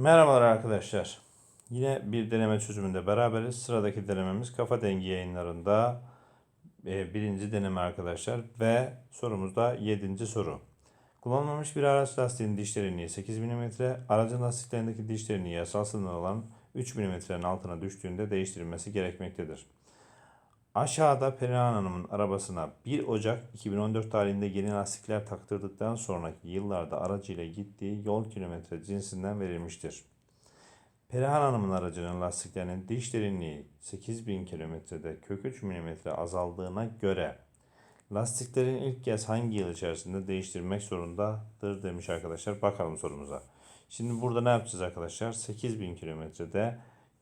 Merhabalar arkadaşlar. Yine bir deneme çözümünde beraberiz. Sıradaki denememiz Kafa Dengi yayınlarında e, birinci deneme arkadaşlar. Ve sorumuz da yedinci soru. Kullanılmamış bir araç lastiğinin diş derinliği 8 mm, aracın lastiklerindeki diş derinliği yasal sınır olan 3 mm'nin altına düştüğünde değiştirilmesi gerekmektedir. Aşağıda Perihan Hanım'ın arabasına 1 Ocak 2014 tarihinde yeni lastikler taktırdıktan sonraki yıllarda aracıyla gittiği yol kilometre cinsinden verilmiştir. Perihan Hanım'ın aracının lastiklerinin diş derinliği 8000 kilometrede kök 3 mm azaldığına göre lastiklerin ilk kez hangi yıl içerisinde değiştirmek zorundadır demiş arkadaşlar. Bakalım sorumuza. Şimdi burada ne yapacağız arkadaşlar? 8000 kilometrede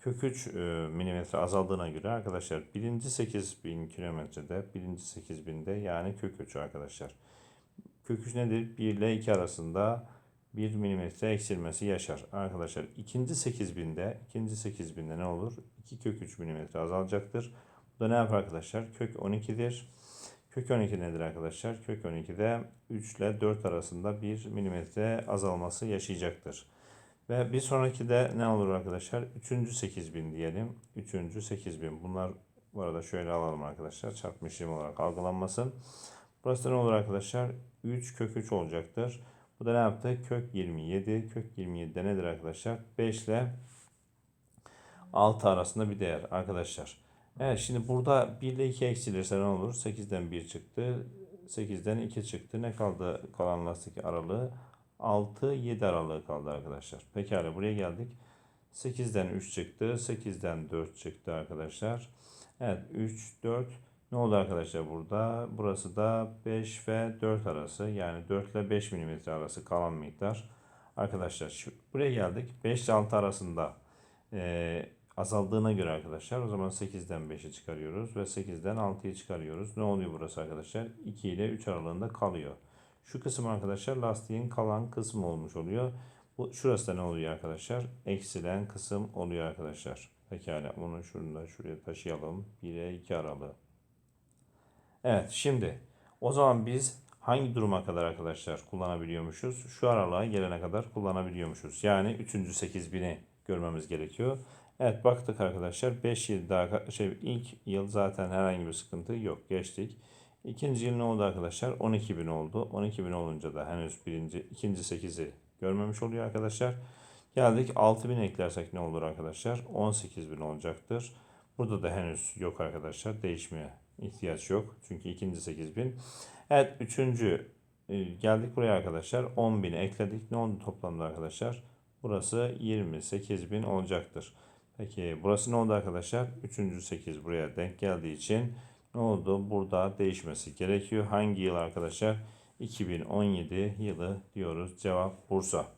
kök 3 milimetre azaldığına göre arkadaşlar birinci 8000 kilometrede birinci 8000'de yani kök 3 arkadaşlar. Kök 3 nedir? 1 ile 2 arasında 1 milimetre eksilmesi yaşar. Arkadaşlar ikinci 8000'de ikinci 8000'de ne olur? 2 kök 3 milimetre azalacaktır. Bu da ne yapar arkadaşlar? Kök 12'dir. Kök 12 nedir arkadaşlar? Kök 12'de 3 ile 4 arasında 1 milimetre azalması yaşayacaktır. Ve bir sonraki de ne olur arkadaşlar? Üçüncü 8000 diyelim. Üçüncü 8000. Bunlar bu arada şöyle alalım arkadaşlar. Çarpma işlemi olarak algılanmasın. Burası da ne olur arkadaşlar? 3 kök 3 olacaktır. Bu da ne yaptı? Kök 27. Kök 27 de nedir arkadaşlar? 5 ile 6 arasında bir değer arkadaşlar. Evet şimdi burada 1 ile 2 eksilirse ne olur? 8'den 1 çıktı. 8'den 2 çıktı. Ne kaldı kalan lastik aralığı? 6-7 aralığı kaldı arkadaşlar. Pekala buraya geldik. 8'den 3 çıktı. 8'den 4 çıktı arkadaşlar. Evet 3, 4 ne oldu arkadaşlar burada? Burası da 5 ve 4 arası. Yani 4 ile 5 mm arası kalan miktar. Arkadaşlar şu, buraya geldik. 5 ile 6 arasında e, azaldığına göre arkadaşlar o zaman 8'den 5'i çıkarıyoruz ve 8'den 6'yı çıkarıyoruz. Ne oluyor burası arkadaşlar? 2 ile 3 aralığında kalıyor. Şu kısım arkadaşlar lastiğin kalan kısmı olmuş oluyor. Bu şurası da ne oluyor arkadaşlar? Eksilen kısım oluyor arkadaşlar. Pekala bunu şurada şuraya taşıyalım. 1'e 2 aralığı. Evet şimdi o zaman biz hangi duruma kadar arkadaşlar kullanabiliyormuşuz? Şu aralığa gelene kadar kullanabiliyormuşuz. Yani 3. 8000'i görmemiz gerekiyor. Evet baktık arkadaşlar 5 yıl daha şey ilk yıl zaten herhangi bir sıkıntı yok geçtik. İkinci yıl ne oldu arkadaşlar? 12 bin oldu. 12 bin olunca da henüz birinci, ikinci 8'i görmemiş oluyor arkadaşlar. Geldik 6 bin eklersek ne olur arkadaşlar? 18 bin olacaktır. Burada da henüz yok arkadaşlar. Değişmeye ihtiyaç yok. Çünkü ikinci 8 bin. Evet üçüncü e, geldik buraya arkadaşlar. 10 bin ekledik. Ne oldu toplamda arkadaşlar? Burası 28 bin olacaktır. Peki burası ne oldu arkadaşlar? Üçüncü 8 buraya denk geldiği için ne oldu? Burada değişmesi gerekiyor. Hangi yıl arkadaşlar? 2017 yılı diyoruz. Cevap Bursa.